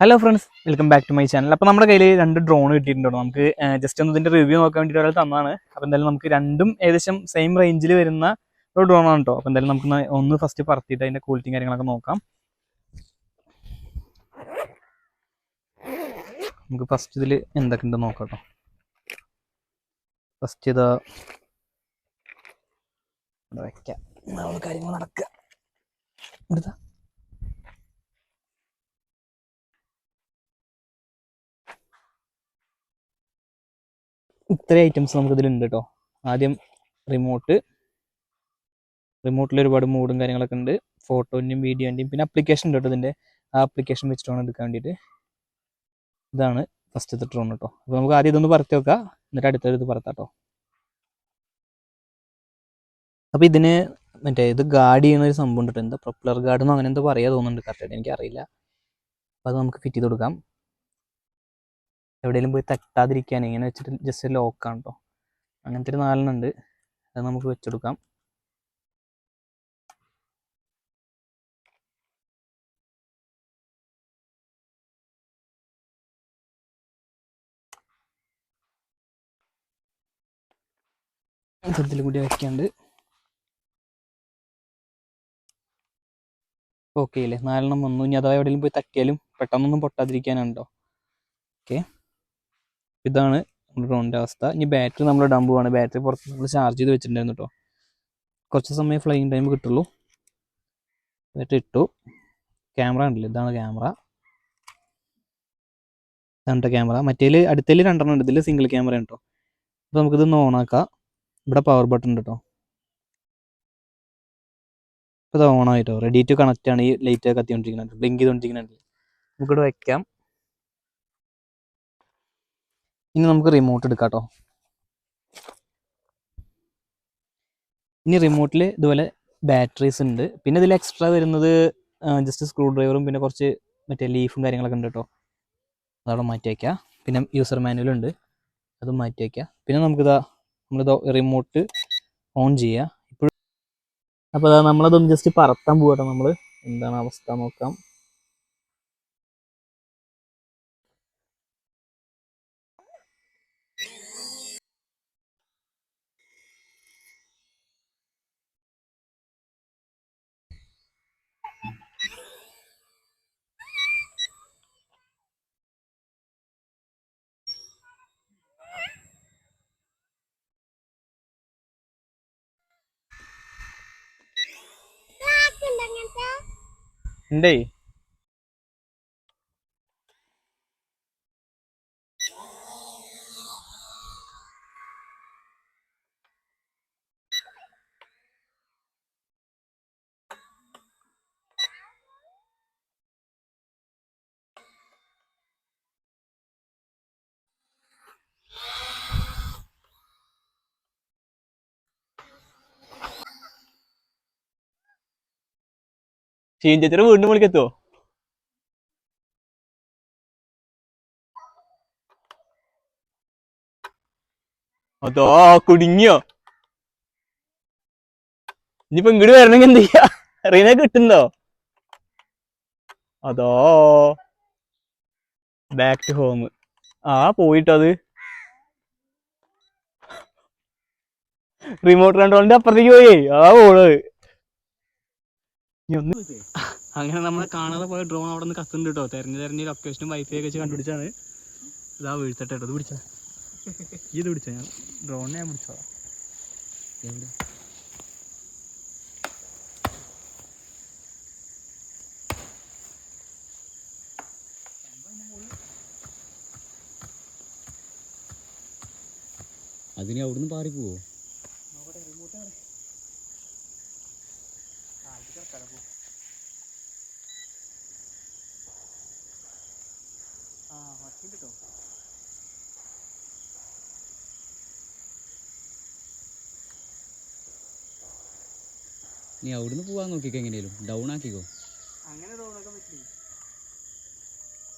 Hello friends welcome back to my channel അപ്പോൾ നമ്മുടെ കയ്യിൽ രണ്ട് ഡ്രോൺ കിട്ടിയിട്ടുണ്ടോ നമുക്ക് ജസ്റ്റ് ഒന്ന് ഇതിന്റെ റിവ്യൂ നോക്കാൻ വേണ്ടിയിട്ട് ഒരാൾ തന്നാണ് അപ്പോൾ എന്തായാലും നമുക്ക് രണ്ടും ഏകദേശം സെയിം റേഞ്ചിൽ വരുന്ന ഒരു ഡ്രോൺ ആണ് കേട്ടോ അപ്പോൾ എന്തായാലും നമുക്ക് ഒന്ന് ഫസ്റ്റ് പറത്തിയിട്ട് അതിന്റെ ക്വാളിറ്റിയും കാര്യങ്ങളൊക്കെ നോക്കാം. നമുക്ക് ഫസ്റ്റ് ഇതിൽ എന്തൊക്കെ ഉണ്ട് നോക്കാം കേട്ടോ ഫസ്റ്റ് ഇതാ വയ്ക്കാം കാര്യങ്ങൾ നടക്കുക. എടുത്താ ഇത്രയും ഐറ്റംസ് നമുക്ക് ഇതിലുണ്ട് കേട്ടോ ആദ്യം റിമോട്ട് റിമോട്ടിൽ ഒരുപാട് മൂഡും കാര്യങ്ങളൊക്കെ ഉണ്ട്. ഫോട്ടോന്റെയും വീഡിയോന്റെയും പിന്നെ അപ്ലിക്കേഷൻ ഉണ്ട് കേട്ടോ ഇതിന്റെ. ആ അപ്ലിക്കേഷൻ വെച്ചിട്ടാണ് എടുക്കാൻ വേണ്ടിയിട്ട്. ഇതാണ് ഫസ്റ്റത്തെ ഡ്രോൺ കേട്ടോ അപ്പോൾ നമുക്ക് ആദ്യം ഇതൊന്ന് പറത്തി വെക്കാം എന്നിട്ട് അടുത്തത് ഇത് പറത്താം കേട്ടോ അപ്പോൾ ഇതിന് മറ്റേ ഇത് ഗാർഡ് ചെയ്യുന്ന ഒരു സംഭവം ഉണ്ട് എന്താ? പ്രൊപ്പലർ ഗാർഡ് എന്നോ അങ്ങനെ എന്തോ പറയാ തോന്നുന്നുണ്ട്. കറക്റ്റായിട്ട് എനിക്കറിയില്ല. അപ്പോൾ അത് നമുക്ക് ഫിറ്റ് ചെയ്ത് കൊടുക്കാം. എവിടെയെങ്കിലും പോയി തട്ടാതിരിക്കാൻ ഇങ്ങനെ വെച്ചിട്ട് ജസ്റ്റ് ലോക്കാണ് കേട്ടോ അങ്ങനത്തെ ഒരു നാലെണ്ണം ഉണ്ട്. അത് നമുക്ക് വെച്ചെടുക്കാം. കൂടി വയ്ക്കാണ്ട് ഓക്കെ അല്ലേ നാലെണ്ണം വന്നു. ഇനി അഥവാ എവിടെയെങ്കിലും പോയി തട്ടിയാലും പെട്ടെന്നൊന്നും പൊട്ടാതിരിക്കാനുണ്ടോ ഓക്കെ ഇതാണ് നമ്മുടെ ഡ്രോണിന്റെ അവസ്ഥ. ഇനി ബാറ്ററി നമ്മൾ ഇടാൻ പോവാണ് ബാറ്ററി പുറത്ത് നമ്മൾ ചാർജ് ചെയ്ത് വെച്ചിട്ടുണ്ടായിരുന്നു കേട്ടോ കുറച്ച് സമയം ഫ്ലൈയിങ് ടൈം കിട്ടുള്ളൂ. ബാറ്ററി ഇട്ടു. ക്യാമറ ഉണ്ടല്ലോ ഇതാണ് ക്യാമറ ഇതാണ് ക്യാമറ മറ്റേൽ അടുത്തേൽ രണ്ടെണ്ണം ഉണ്ട്. ഇതിൽ സിംഗിൾ ക്യാമറ കേട്ടോ അപ്പോൾ നമുക്കിതൊന്ന് ഓണാക്കാം ഇവിടെ പവർ ബട്ടൺ ഉണ്ട് കേട്ടോ ഇപ്പോൾ ഇത് ഓൺ ആയിട്ടോ. റെഡി ടു കണക്റ്റ് ആണ് ഈ ലൈറ്റ് കത്തിക്കൊണ്ടിരിക്കുന്നത്. ബ്ലിങ്ക് ചെയ്തുകൊണ്ടിരിക്കുന്നുണ്ട് നമുക്കിവിടെ വെക്കാം. ഇനി നമുക്ക് റിമോട്ട് എടുക്കാം കേട്ടോ ഇനി റിമോട്ടിൽ ഇതുപോലെ ബാറ്ററീസ് ഉണ്ട്. പിന്നെ ഇതിൽ എക്സ്ട്രാ വരുന്നത് ജസ്റ്റ് സ്ക്രൂ ഡ്രൈവറും പിന്നെ കുറച്ച് മറ്റേ ലീഫും കാര്യങ്ങളൊക്കെ ഉണ്ട് കേട്ടോ. അതവിടെ മാറ്റി വയ്ക്കാം പിന്നെ യൂസർ മാനുവൽ ഉണ്ട്. അതും മാറ്റി വയ്ക്കാം പിന്നെ നമുക്കിതാ നമ്മളിത് റിമോട്ട് ഓൺ ചെയ്യുക ഇപ്പോഴും അപ്പോൾ അതാ നമ്മളതൊന്ന് ജസ്റ്റ് പറത്താൻ പോകട്ടോ നമ്മൾ എന്താണ് അവസ്ഥ നോക്കാം. ഉണ്ടേ ചീഞ്ചേച്ചറ് വീണ്ടും വിളിക്കെത്തുവോ അതോ കുടുങ്ങിയോ? ഇനിയിപ്പോ ഇങ്ങോട്ട് വരണമെങ്കിൽ എന്ത് ചെയ്യാ? റീന കിട്ടുന്നോ? അതോ ബാക്ക് ടു ഹോം ആ പോയിട്ടത് റിമോട്ട് കൺട്രോളിന്റെ അപ്പുറത്തേക്ക് പോയി. ആ പോണത്. അങ്ങനെ നമ്മളെ കാണാതെ പോയ ഡ്രോൺ അവിടെ നിന്ന് കത്തുണ്ട് കേട്ടോ തെരഞ്ഞു തെരഞ്ഞ് ലൊക്കേഷനും വൈഫൈ ഒക്കെ വെച്ച് കണ്ടുപിടിച്ചാണ്. ഇതാ വീഴ്ത്തട്ടെ ഇത് പിടിച്ച. ഇത് പിടിച്ച ഞാൻ. ഡ്രോണിനെ ഞാൻ പിടിച്ചോ. അതിനെ അതിന് അവിടുന്ന് പാറി പോവോ ആ കേട്ടോ നീ അവിടുന്ന് പോവാൻ നോക്കിക്കോ എങ്ങനെയാലും ഡൗൺ ആക്കിക്കോ അങ്ങനെ ഡ്രോണൊക്കെ പറ്റി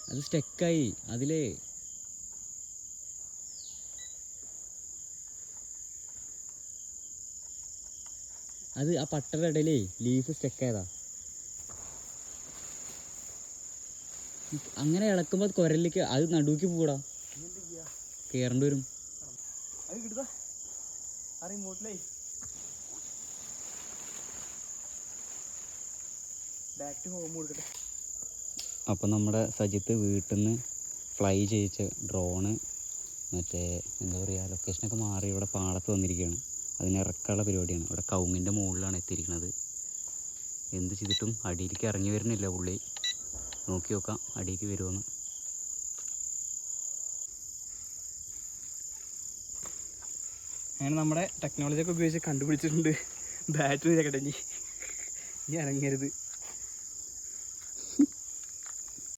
അത് സ്റ്റെക്കായി അതിലേ അത് ആ പട്ടയുടെ ഇടയിലേ ലീഫ് സ്റ്റെക്കായതാ അങ്ങനെ ഇളക്കുമ്പോൾ കുരലിലേക്ക് അത് നടുവിക്ക് പോടാ. കയറേണ്ടി വരും. അത് കിട്ടുക ആ റിമോട്ടിലേ ബാക്ക് ടു ഹോം കൊടുക്കട്ടെ. അപ്പം നമ്മുടെ സജിത്ത് വീട്ടിൽ നിന്ന് ഫ്ലൈ ചെയ്യിച്ച ഡ്രോണ് മറ്റേ എന്താ പറയുക ലൊക്കേഷനൊക്കെ മാറി ഇവിടെ പാടത്ത് വന്നിരിക്കുകയാണ്. അതിന് ഇറക്കാനുള്ള പരിപാടിയാണ്. ഇവിടെ കൗങ്ങിന്റെ മുകളിലാണ് എത്തിയിരിക്കുന്നത് എന്ത് ചെയ്തിട്ടും അടിയിലേക്ക് ഇറങ്ങി വരുന്നില്ല പുള്ളി. നോക്കി നോക്കാം അടിക്ക് വരുമെന്ന് അങ്ങനെ നമ്മുടെ ടെക്നോളജിയൊക്കെ ഉപയോഗിച്ച് കണ്ടുപിടിച്ചിട്ടുണ്ട്. ബാറ്ററി ഇനി ഇനി ഇറങ്ങരുത്